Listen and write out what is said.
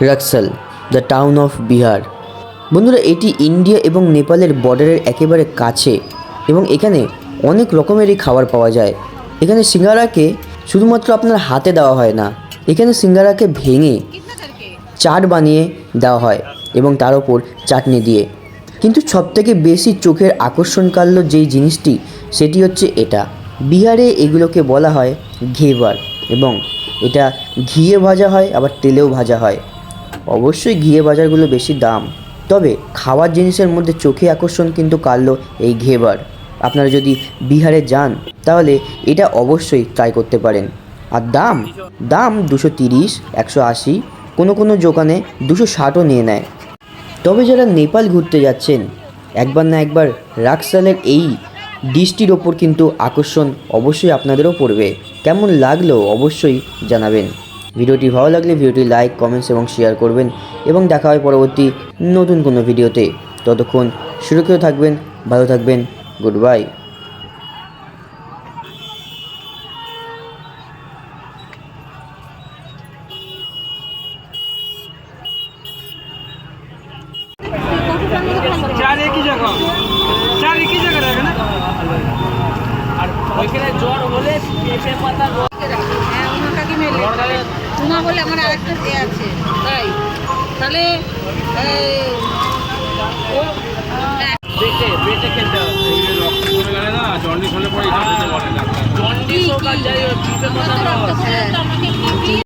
Raxaul the town of Bihar. বন্ধুরা, এটি India এবং নেপালের বর্ডারের একেবারে কাছে এবং এখানে অনেক রকমেরই খাবার পাওয়া যায়। এখানে সিঙ্গারাকে শুধুমাত্র আপনার হাতে দেওয়া হয় না, এখানে সিঙ্গারাকে ভেঙে চাট বানিয়ে দেওয়া হয় এবং তার ওপর চাটনি দিয়ে। কিন্তু সবথেকে বেশি চোখের আকর্ষণ কাড়ল যেই জিনিসটি, সেটি হচ্ছে এটা। বিহারে এগুলোকে বলা হয় ঘেবার এবং এটা ঘিয়ে ভাজা হয়, আবার তেলেও ভাজা হয়। অবশ্যই ঘিয়ে বাজারগুলো বেশি দাম। তবে খাওয়ার জিনিসের মধ্যে চোখে আকর্ষণ কিন্তু কাড়ল এই ঘেবার। আপনারা যদি বিহারে যান, তাহলে এটা অবশ্যই ট্রাই করতে পারেন। আর দাম? দাম দুশো তিরিশ, একশো আশি, কোনো কোনো দোকানে দুশো ষাটও নিয়ে নেয়। তবে যারা নেপাল ঘুরতে যাচ্ছেন, একবার না একবার রাক্সালের এই ডিশটির ওপর কিন্তু আকর্ষণ অবশ্যই আপনাদেরও পড়বে। কেমন লাগল অবশ্যই জানাবেন। ভিডিওটি ভালো লাগলে ভিডিওটি লাইক কমেন্টস এবং শেয়ার করবেন এবং দেখা হয় পরবর্তী নতুন কোনো ভিডিওতে। ততক্ষণ সুরক্ষিত থাকবেন ভালো থাকবেন গুড বাই আর ওইখানে জ্বর হলে পেঁপে পাতা উমা বলে আমার আরেকটা দেয়া আছে তাই। তাহলে জন্ডিস পরে খেতে না। জন্ডিস হোক আর যাই হোক পড়ে।